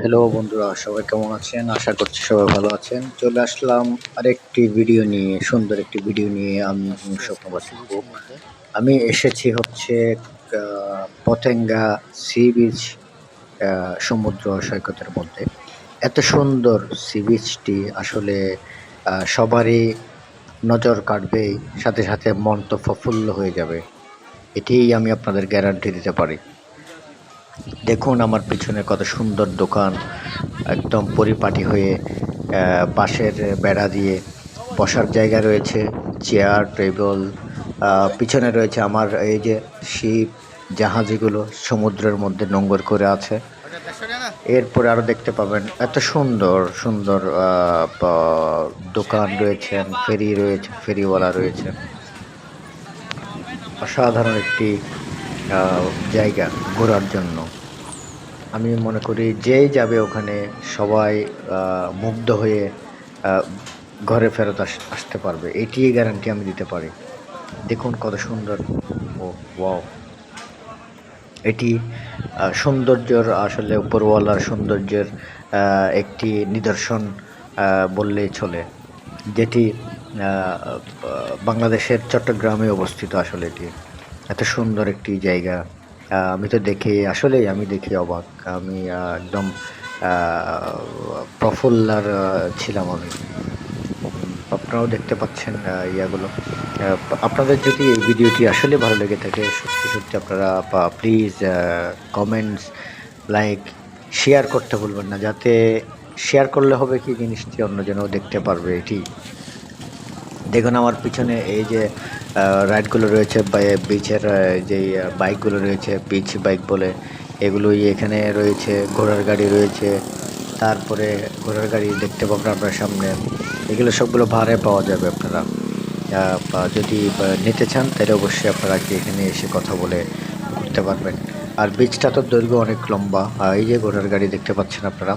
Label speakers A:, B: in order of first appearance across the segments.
A: Hello বন্ধুরা, সবাই কেমন আছেন? আশা করছি সবাই ভালো আছেন। চলে আসলাম আরেকটি ভিডিও নিয়ে, সুন্দর একটি ভিডিও নিয়ে আমি স্বপ্নবাসী আমি এসেছি হচ্ছে পতেঙ্গা সি বিচ সমুদ্র সৈকতের মধ্যে। এত সুন্দর সি বিচটি আসলে সবারই নজর কাটবেই সাথে সাথে মন তো প্রফুল্ল হয়ে যাবে। এটিই আমি আপনাদের গ্যারান্টি দিতে পারি। দেখুন আমার পিছনে কত সুন্দর দোকান, একদম পরিপাটি হয়ে বাঁশের বেড়া দিয়ে বসার জায়গা রয়েছে চেয়ার টেবিল পিছনে রয়েছে আমার এই যে শিপ, জাহাজগুলো, সমুদ্রের মধ্যে নোঙ্গর করে আছে। এরপরে আরও দেখতে পাবেন, এত সুন্দর সুন্দর দোকান রয়েছেন ফেরি রয়েছে, ফেরিওয়ালা রয়েছে। অসাধারণ একটি জায়গা ঘোরার জন্য। আমি মনে করি যেই যাবে ওখানে সবাই মুগ্ধ হয়ে ঘরে ফেরত আস- আসতে পারবে। এটি গ্যারান্টি আমি দিতে পারি। দেখুন কত সুন্দর। ও ওয়াও এটি সৌন্দর্যর আসলে উপরওয়ালার সৌন্দর্যের একটি নিদর্শন বললেই চলে। যেটি বাংলাদেশের চট্টগ্রামে অবস্থিত আসলে এটি। এত সুন্দর একটি জায়গা। আমি তো দেখে, আসলেই আমি দেখে অবাক। আমি একদম প্রফুল্লার ছিলাম আমি। আপনারাও দেখতে পাচ্ছেন ইয়াগুলো। আপনাদের যদি এই ভিডিওটি আসলে ভালো লেগে থাকে, সত্যি সত্যি আপনারা প্লিজ কমেন্টস লাইক শেয়ার করতে ভুলবেন না, যাতে শেয়ার করলে হবে কি জিনিসটি অন্যজনও দেখতে পারবে, এটি দেখুন, আমার পিছনে এই যে রাইডগুলো রয়েছে বিচের যে বাইকগুলো রয়েছে বিচ বাইক বলে, এগুলোই এখানে রয়েছে, ঘোড়ার গাড়ি রয়েছে, তারপরে ঘোড়ার গাড়ি দেখতে পাবেন আপনার সামনে। এগুলো সবগুলো ভাড়ে পাওয়া যাবে আপনারা। যদি নিতে চান, তাহলে অবশ্যই আপনারা কি এখানে এসে কথা বলে ঘুরতে পারবেন। আর বিচটা তো দৈর্ঘ্য অনেক লম্বা। এই যে ঘোড়ার গাড়ি দেখতে পাচ্ছেন আপনারা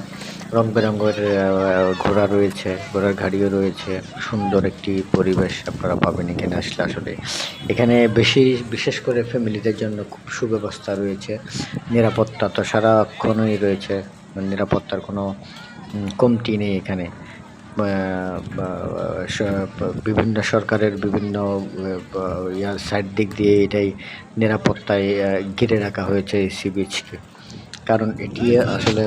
A: রং বেরঙের আহ, ঘোড়া রয়েছে ঘোড়ার গাড়িও রয়েছে। সুন্দর একটি পরিবেশ আপনারা পাবেন এখানে আসলে আসলে। এখানে বেশি বিশেষ করে ফ্যামিলিদের জন্য খুব সুব্যবস্থা রয়েছে। নিরাপত্তা তো সারাক্ষণই রয়েছে নিরাপত্তার কোনো কমতি নেই এখানে। বিভিন্ন সরকারের বিভিন্ন ইয়ার সাইড দিক দিয়ে এটাই নিরাপত্তায় ঘিরে রাখা হয়েছে এই সি বিচকে কারণ এটি আসলে